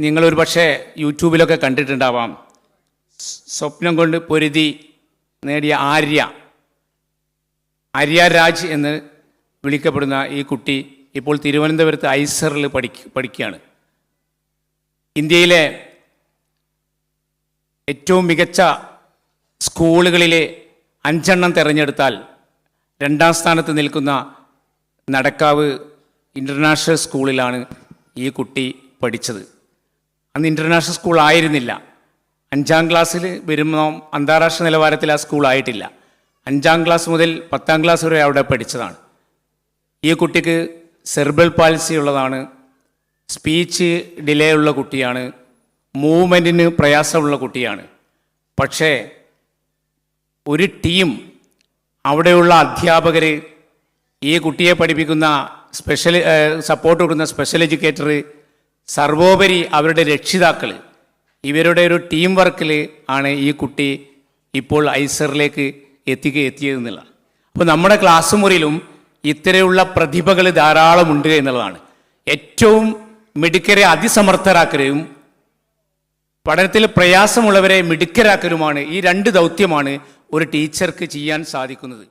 നിങ്ങളൊരു പക്ഷേ യൂട്യൂബിലൊക്കെ കണ്ടിട്ടുണ്ടാവാം. സ്വപ്നം കൊണ്ട് പൊരുതി നേടിയ ആര്യ. ആര്യ രാജ് എന്ന് വിളിക്കപ്പെടുന്ന ഈ കുട്ടി ഇപ്പോൾ തിരുവനന്തപുരത്ത് ഐസറിൽ പഠിക്ക പഠിക്കുകയാണ്. ഇന്ത്യയിലെ ഏറ്റവും മികച്ച സ്കൂളുകളിലെ അഞ്ചെണ്ണം തിരഞ്ഞെടുത്താൽ രണ്ടാം സ്ഥാനത്ത് നിൽക്കുന്ന നടക്കാവ് ഇന്റർനാഷണൽ സ്കൂളിലാണ് ഈ കുട്ടി പഠിച്ചത്. അന്ന് ഇന്റർനാഷണൽ സ്കൂൾ ആയിരുന്നില്ല. അഞ്ചാം ക്ലാസ്സിൽ വരുമ്പോൾ അന്താരാഷ്ട്ര നിലവാരത്തിൽ ആ സ്കൂൾ ആയിട്ടില്ല. അഞ്ചാം ക്ലാസ് മുതൽ പത്താം ക്ലാസ് വരെ അവിടെ പഠിച്ചതാണ്. ഈ കുട്ടിക്ക് സെർബൽ പാൽസി ഉള്ളതാണ്. സ്പീച്ച് ഡിലേ ഉള്ള കുട്ടിയാണ്. മൂവ്മെന്റിന് പ്രയാസമുള്ള കുട്ടിയാണ്. പക്ഷേ ഒരു ടീം അവിടെയുള്ള അധ്യാപകർ ഈ കുട്ടിയെ പഠിപ്പിക്കുന്ന സ്പെഷ്യൽ സപ്പോർട്ട് കൊടുക്കുന്ന സ്പെഷ്യൽ എഡ്യൂക്കേറ്റർ സർവോപരി അവരുടെ രക്ഷിതാക്കൾ ഇവരുടെ ഒരു ടീം വർക്കിൽ ആണ് ഈ കുട്ടി ഇപ്പോൾ ഐസറിലേക്ക് എത്തിക്ക എത്തിയതെന്നുള്ള അപ്പോൾ നമ്മുടെ ക്ലാസ് മുറിയിലും ഇത്തരമുള്ള പ്രതിഭകൾ ധാരാളമുണ്ട് എന്നുള്ളതാണ്. ഏറ്റവും മിടുക്കരെ അതിസമർത്ഥരാക്കലും പഠനത്തിൽ പ്രയാസമുള്ളവരെ മിടുക്കരാക്കലുമാണ് ഈ രണ്ട് ദൗത്യമാണ് ഒരു ടീച്ചർക്ക് ചെയ്യാൻ സാധിക്കുന്നത്.